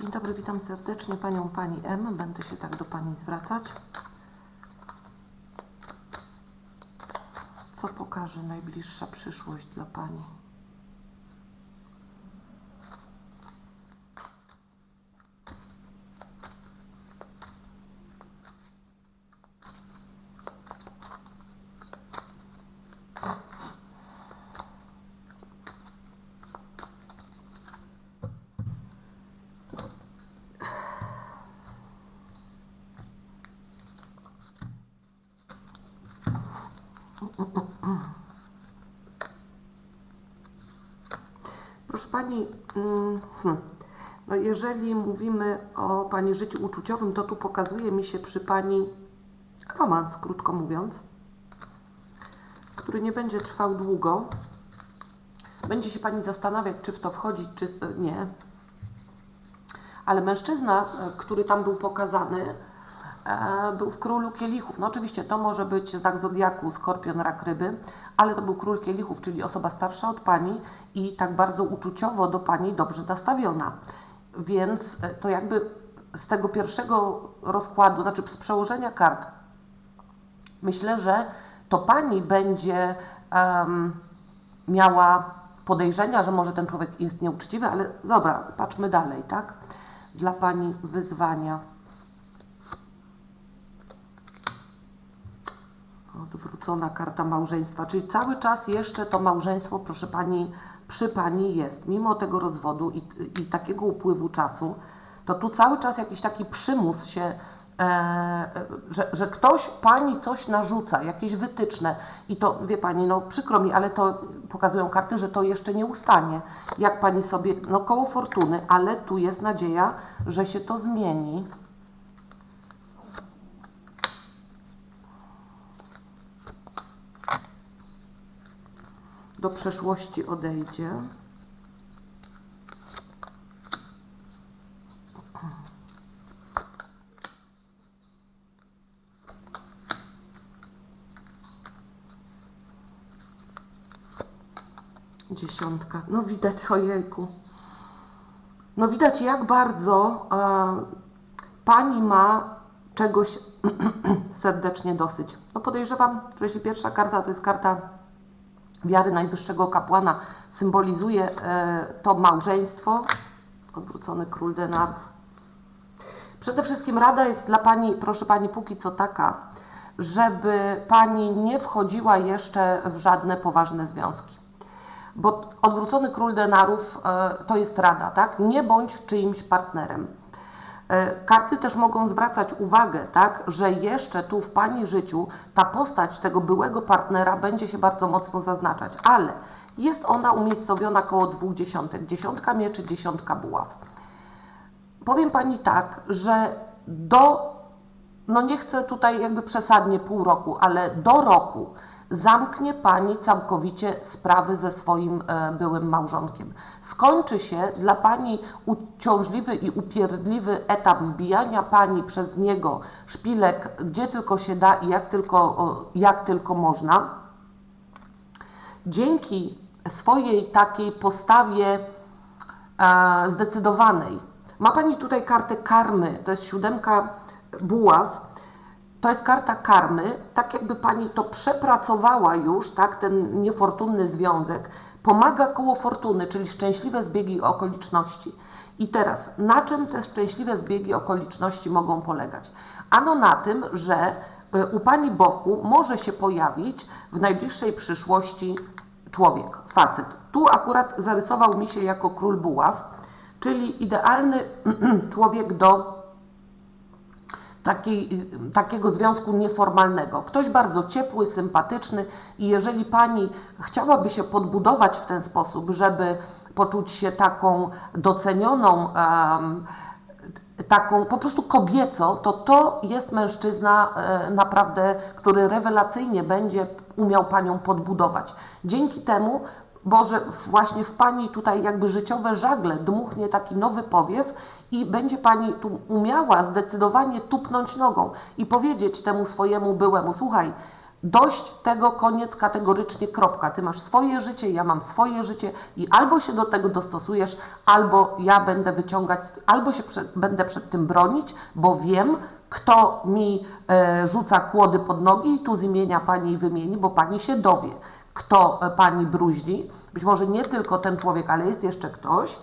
Dzień dobry, witam serdecznie Panią Pani M. Będę się tak do Pani zwracać. Co pokaże najbliższa przyszłość dla Pani? Proszę Pani, mm, hmm, no jeżeli mówimy o Pani życiu uczuciowym, to tu pokazuje mi się przy Pani romans, krótko mówiąc, który nie będzie trwał długo. Będzie się Pani zastanawiać, czy w to wchodzić, czy nie. Ale mężczyzna, e, który tam był pokazany, był w królu kielichów. No oczywiście to może być znak zodiaku, skorpion, rak, ryby, ale to był król kielichów, czyli osoba starsza od pani i tak bardzo uczuciowo do pani dobrze nastawiona. Więc e, to jakby z tego pierwszego rozkładu, znaczy z przełożenia kart, myślę, że to pani będzie em, miała podejrzenia, że może ten człowiek jest nieuczciwy, ale dobra, patrzmy dalej, tak? Dla pani wyzwania. Odwrócona karta małżeństwa, czyli cały czas jeszcze to małżeństwo, proszę pani, przy pani jest. Mimo tego rozwodu i, i takiego upływu czasu, to tu cały czas jakiś taki przymus się, e, e, że, że ktoś pani coś narzuca, jakieś wytyczne. I to wie pani, no przykro mi, ale to pokazują karty, że to jeszcze nie ustanie. Jak pani sobie, no koło fortuny, ale tu jest nadzieja, że się to zmieni. Do przeszłości odejdzie. Dziesiątka. No widać, ojejku. No widać, jak bardzo e, pani ma czegoś serdecznie dosyć. No podejrzewam, że jeśli pierwsza karta to jest karta wiary najwyższego kapłana symbolizuje e, to małżeństwo, odwrócony król denarów. Przede wszystkim rada jest dla Pani, proszę Pani, póki co taka, żeby Pani nie wchodziła jeszcze w żadne poważne związki. Bo odwrócony król denarów e, to jest rada, tak? Nie bądź czyimś partnerem. E, Karty też mogą zwracać uwagę, tak, że jeszcze tu w Pani życiu ta postać tego byłego partnera będzie się bardzo mocno zaznaczać, ale jest ona umiejscowiona koło dwóch dziesiątek, dziesiątka mieczy, dziesiątka buław. Powiem Pani tak, że do, no nie chcę tutaj jakby przesadnie pół roku, ale do roku zamknie Pani całkowicie sprawy ze swoim e, byłym małżonkiem. Skończy się dla Pani uciążliwy i upierdliwy etap wbijania Pani przez niego szpilek, gdzie tylko się da i jak tylko, jak tylko można. Dzięki swojej takiej postawie e, zdecydowanej. Ma Pani tutaj kartę karmy, to jest siódemka buław, to jest karta karmy, tak jakby Pani to przepracowała już, tak, ten niefortunny związek, pomaga koło fortuny, czyli szczęśliwe zbiegi okoliczności. I teraz, na czym te szczęśliwe zbiegi okoliczności mogą polegać? Ano na tym, że y, u Pani boku może się pojawić w najbliższej przyszłości człowiek, facet. Tu akurat zarysował mi się jako król buław, czyli idealny człowiek do takiej, takiego związku nieformalnego. Ktoś bardzo ciepły, sympatyczny i jeżeli Pani chciałaby się podbudować w ten sposób, żeby poczuć się taką docenioną, em, taką po prostu kobieco, to to jest mężczyzna e, naprawdę, który rewelacyjnie będzie umiał Panią podbudować. Dzięki temu Boże, właśnie w Pani tutaj jakby życiowe żagle dmuchnie taki nowy powiew i będzie Pani tu umiała zdecydowanie tupnąć nogą i powiedzieć temu swojemu byłemu, słuchaj, dość tego, koniec kategorycznie, kropka. Ty masz swoje życie, ja mam swoje życie i albo się do tego dostosujesz, albo ja będę wyciągać, albo się przed, będę przed tym bronić, bo wiem, kto mi e, rzuca kłody pod nogi i tu z imienia Pani wymieni, bo Pani się dowie, kto e, Pani bruździ. Być może nie tylko ten człowiek, ale jest jeszcze ktoś.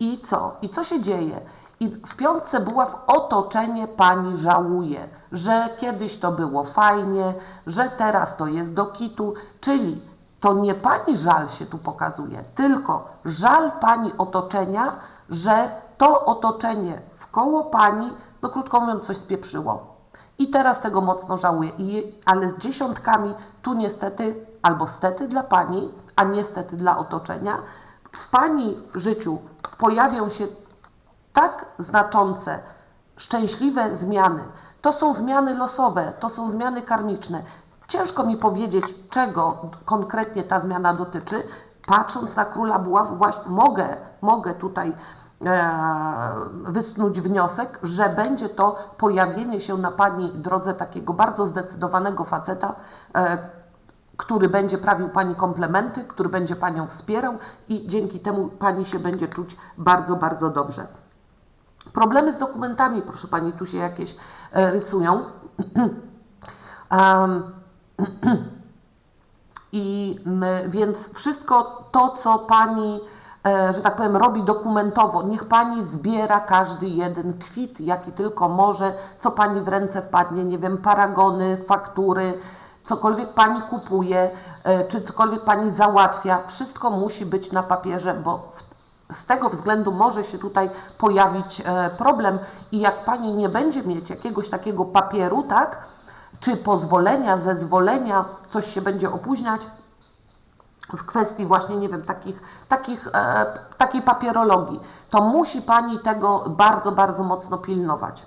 I co? I co się dzieje? I w piątce była w otoczenie pani żałuje, że kiedyś to było fajnie, że teraz to jest do kitu, czyli to nie pani żal się tu pokazuje, tylko żal pani otoczenia, że to otoczenie wkoło pani, no krótko mówiąc, coś spieprzyło. I teraz tego mocno żałuję. I, ale z dziesiątkami tu niestety, albo stety dla pani, a niestety dla otoczenia, w pani życiu pojawią się tak znaczące, szczęśliwe zmiany. To są zmiany losowe, to są zmiany karmiczne. Ciężko mi powiedzieć, czego konkretnie ta zmiana dotyczy. Patrząc na króla buław, właśnie mogę, mogę tutaj e, wysnuć wniosek, że będzie to pojawienie się na Pani drodze takiego bardzo zdecydowanego faceta, e, który będzie prawił Pani komplementy, który będzie Panią wspierał i dzięki temu Pani się będzie czuć bardzo, bardzo dobrze. Problemy z dokumentami, proszę Pani, tu się jakieś e, rysują. I więc wszystko to, co Pani, e, że tak powiem, robi dokumentowo, niech Pani zbiera każdy jeden kwit, jaki tylko może, co Pani w ręce wpadnie, nie wiem, paragony, faktury, cokolwiek Pani kupuje, e, czy cokolwiek Pani załatwia, wszystko musi być na papierze, bo z tego względu może się tutaj pojawić e, problem i jak Pani nie będzie mieć jakiegoś takiego papieru, tak, czy pozwolenia, zezwolenia, coś się będzie opóźniać w kwestii właśnie, nie wiem, takich, takich, e, takiej papierologii, to musi Pani tego bardzo, bardzo mocno pilnować.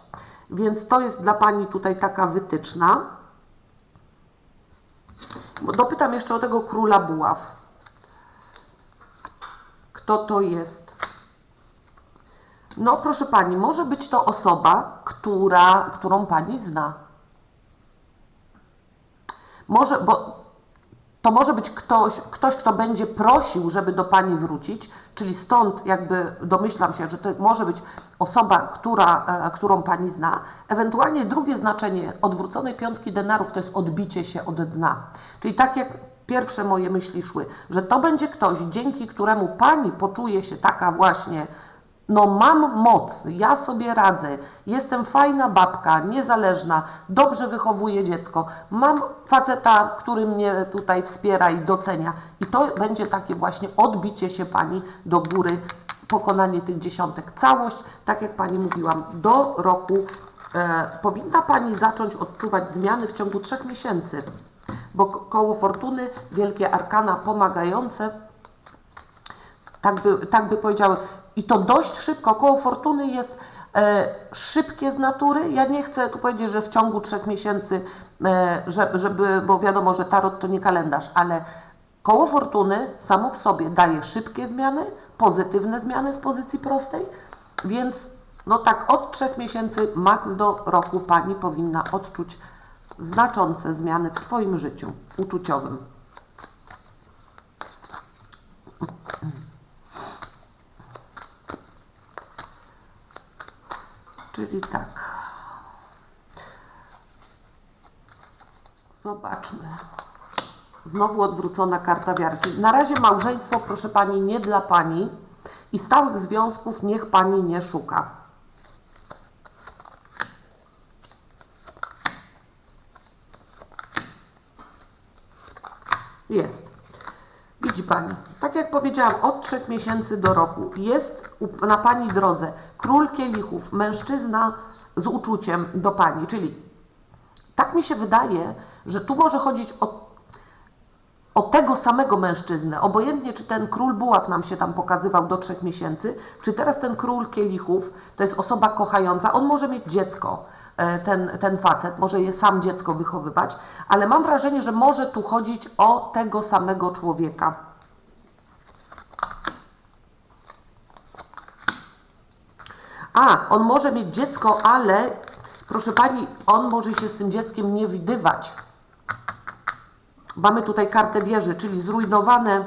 Więc to jest dla Pani tutaj taka wytyczna. Dopytam jeszcze o tego króla buław kto to jest. No, proszę pani, może być to osoba, która, którą pani zna. Może, bo to może być ktoś, ktoś, kto będzie prosił, żeby do pani wrócić, czyli stąd jakby domyślam się, że to jest, może być osoba, która, e, którą pani zna. Ewentualnie drugie znaczenie odwróconej piątki denarów to jest odbicie się od dna. Czyli tak jak pierwsze moje myśli szły, że to będzie ktoś, dzięki któremu pani poczuje się taka właśnie, no mam moc, ja sobie radzę, jestem fajna babka, niezależna, dobrze wychowuję dziecko, mam faceta, który mnie tutaj wspiera i docenia. I to będzie takie właśnie odbicie się pani do góry, pokonanie tych dziesiątek. Całość, tak jak pani mówiłam, do roku e, powinna pani zacząć odczuwać zmiany w ciągu trzech miesięcy bo koło fortuny, wielkie arkana pomagające, tak by, tak by powiedziały, i to dość szybko, koło fortuny jest e, szybkie z natury. Ja nie chcę tu powiedzieć, że w ciągu trzech miesięcy, e, żeby, bo wiadomo, że tarot to nie kalendarz, ale koło fortuny samo w sobie daje szybkie zmiany, pozytywne zmiany w pozycji prostej, więc no tak od trzech miesięcy, maks do roku Pani powinna odczuć znaczące zmiany w swoim życiu uczuciowym. Czyli tak. Zobaczmy. Znowu odwrócona karta wiarki. Na razie małżeństwo, proszę Pani, nie dla Pani i stałych związków niech Pani nie szuka. Jest. Widzi Pani, tak jak powiedziałam, od trzech miesięcy do roku jest na Pani drodze. Król kielichów, mężczyzna z uczuciem do Pani, czyli tak mi się wydaje, że tu może chodzić o, o tego samego mężczyznę, obojętnie czy ten król buław nam się tam pokazywał do trzech miesięcy, czy teraz ten król kielichów to jest osoba kochająca, on może mieć dziecko, E, ten, ten facet, może je sam dziecko wychowywać, ale mam wrażenie, że może tu chodzić o tego samego człowieka. A, on może mieć dziecko, ale proszę pani, on może się z tym dzieckiem nie widywać. mamy tutaj kartę wieży, czyli zrujnowane,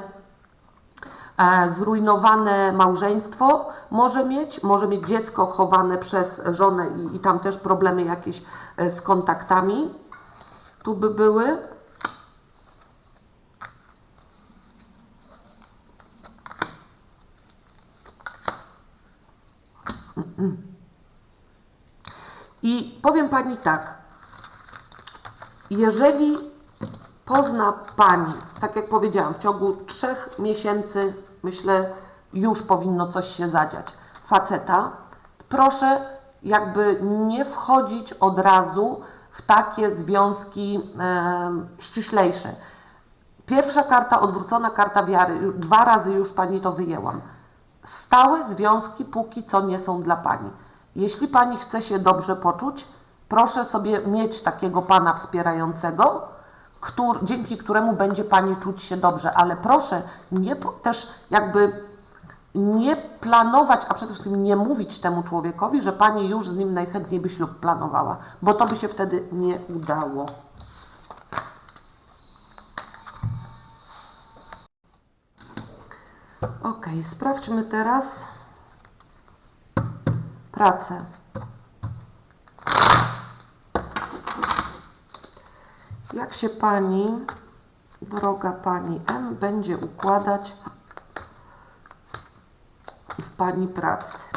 e, zrujnowane małżeństwo może mieć, może mieć dziecko chowane przez żonę i, i tam też problemy jakieś e, z kontaktami. Tu by były. I powiem Pani tak, jeżeli pozna Pani, tak jak powiedziałam, w ciągu trzech miesięcy, myślę, już powinno coś się zadziać, faceta, proszę jakby nie wchodzić od razu w takie związki e, ściślejsze. Pierwsza karta, odwrócona karta wiary, dwa razy już Pani to wyjęłam. Stałe związki póki co nie są dla Pani. Jeśli Pani chce się dobrze poczuć, proszę sobie mieć takiego Pana wspierającego, któr, dzięki któremu będzie Pani czuć się dobrze, ale proszę nie też jakby nie planować, a przede wszystkim nie mówić temu człowiekowi, że Pani już z nim najchętniej by ślub planowała, bo to by się wtedy nie udało. Ok, sprawdźmy teraz pracę. Jak się Pani, droga Pani M, będzie układać w Pani pracy?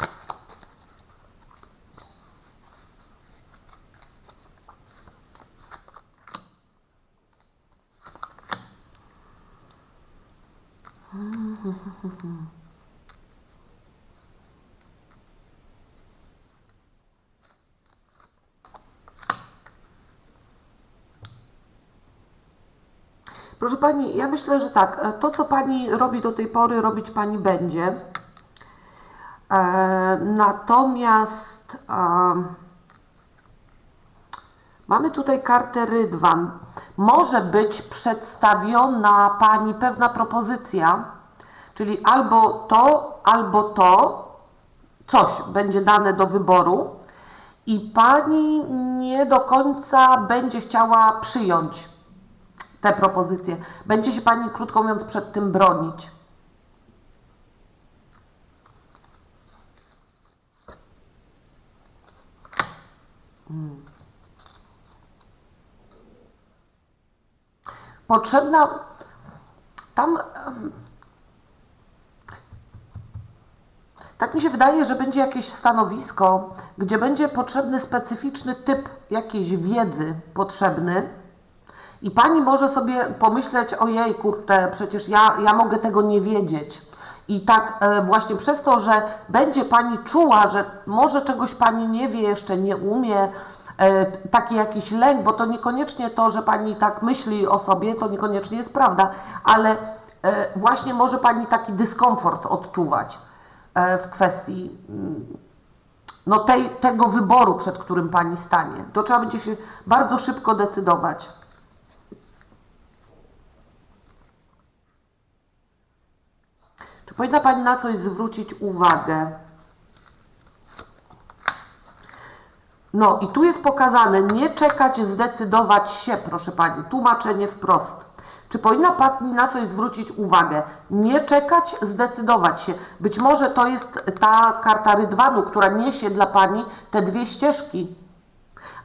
Proszę Pani, ja myślę, że tak, e, to co Pani robi do tej pory, robić Pani będzie. E, natomiast e, mamy tutaj kartę Rydwan. Może być przedstawiona Pani pewna propozycja, czyli albo to, albo to, coś będzie dane do wyboru i Pani nie do końca będzie chciała przyjąć te propozycje. Będzie się Pani, krótko mówiąc, przed tym bronić. Potrzebna tam. Tak mi się wydaje, że będzie jakieś stanowisko, gdzie będzie potrzebny specyficzny typ jakiejś wiedzy potrzebny. I pani może sobie pomyśleć, ojej, kurczę, przecież ja, ja mogę tego nie wiedzieć. I tak e, właśnie przez to, że będzie pani czuła, że może czegoś pani nie wie, jeszcze nie umie, e, taki jakiś lęk, bo to niekoniecznie to, że pani tak myśli o sobie, to niekoniecznie jest prawda, ale e, właśnie może pani taki dyskomfort odczuwać w kwestii mm, no tej, tego wyboru, przed którym pani stanie. To trzeba będzie się bardzo szybko decydować. Czy powinna Pani na coś zwrócić uwagę? No i tu jest pokazane, nie czekać, zdecydować się, proszę Pani, tłumaczenie wprost. Czy powinna Pani na coś zwrócić uwagę? Nie czekać, zdecydować się. Być może to jest ta karta Rydwanu, która niesie dla Pani te dwie ścieżki.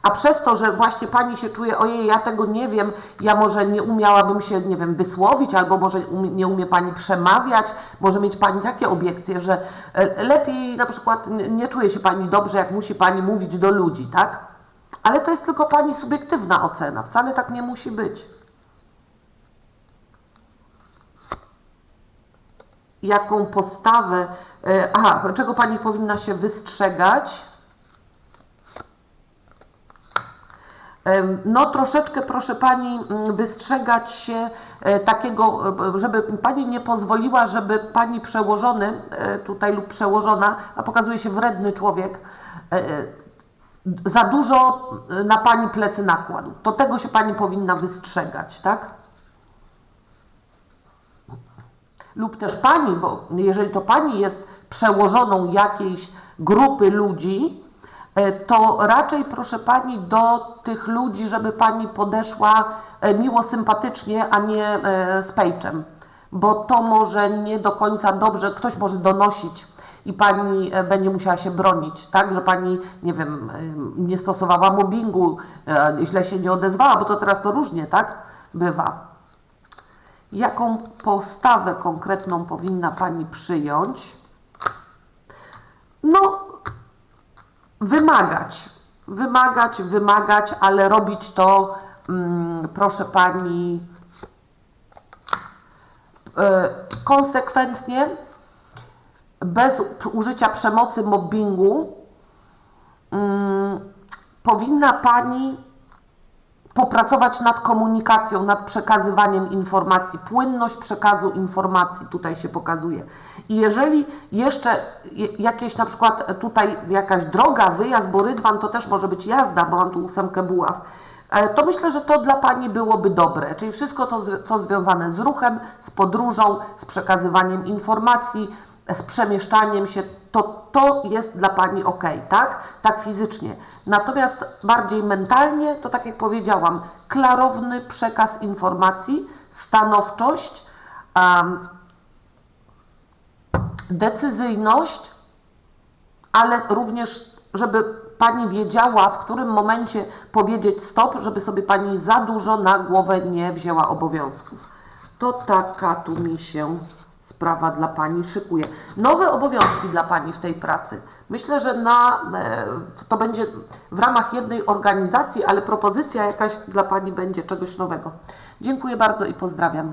A przez to, że właśnie pani się czuje, ojej, ja tego nie wiem, ja może nie umiałabym się, nie wiem, wysłowić, albo może umie, nie umie pani przemawiać, może mieć pani takie obiekcje, że e, lepiej na przykład nie czuje się pani dobrze, jak musi pani mówić do ludzi, tak? Ale to jest tylko pani subiektywna ocena, wcale tak nie musi być. Jaką postawę, e, aha, czego pani powinna się wystrzegać? No troszeczkę, proszę Pani, mm, wystrzegać się e, takiego, e, żeby Pani nie pozwoliła, żeby Pani przełożony e, tutaj lub przełożona, a pokazuje się wredny człowiek, za dużo na Pani plecy nakładł. To tego się Pani powinna wystrzegać, tak? lub też pani, bo jeżeli to pani jest przełożoną jakiejś grupy ludzi, to raczej proszę pani do tych ludzi, żeby pani podeszła e, e, miło, sympatycznie, a nie e, z pejczem, bo to może nie do końca dobrze, ktoś może donosić i pani e, będzie musiała się bronić, tak, że pani, nie wiem, e, nie stosowała mobbingu, e, źle się nie odezwała, bo to teraz to różnie, tak, bywa. Jaką postawę konkretną powinna pani przyjąć? No, wymagać, wymagać, wymagać, ale robić to, mm, proszę pani, e, konsekwentnie, bez użycia przemocy, mobbingu. Mm, powinna pani popracować nad komunikacją, nad przekazywaniem informacji. Płynność przekazu informacji tutaj się pokazuje. I jeżeli jeszcze je- jakieś na przykład tutaj jakaś droga, wyjazd, bo rydwan to też może być jazda, bo mam tu ósemkę buław, e, to myślę, że to dla Pani byłoby dobre. Czyli wszystko to, co związane z ruchem, z podróżą, z przekazywaniem informacji, z przemieszczaniem się, to to jest dla Pani ok, tak? Tak fizycznie. Natomiast bardziej mentalnie, to tak jak powiedziałam, klarowny przekaz informacji, stanowczość, em, decyzyjność, ale również, żeby Pani wiedziała, w którym momencie powiedzieć stop, żeby sobie Pani za dużo na głowę nie wzięła obowiązków. To taka tu mi się sprawa dla Pani szykuje. Nowe obowiązki dla Pani w tej pracy. Myślę, że na, e, to będzie w ramach jednej organizacji, ale propozycja jakaś dla Pani będzie czegoś nowego. Dziękuję bardzo i pozdrawiam.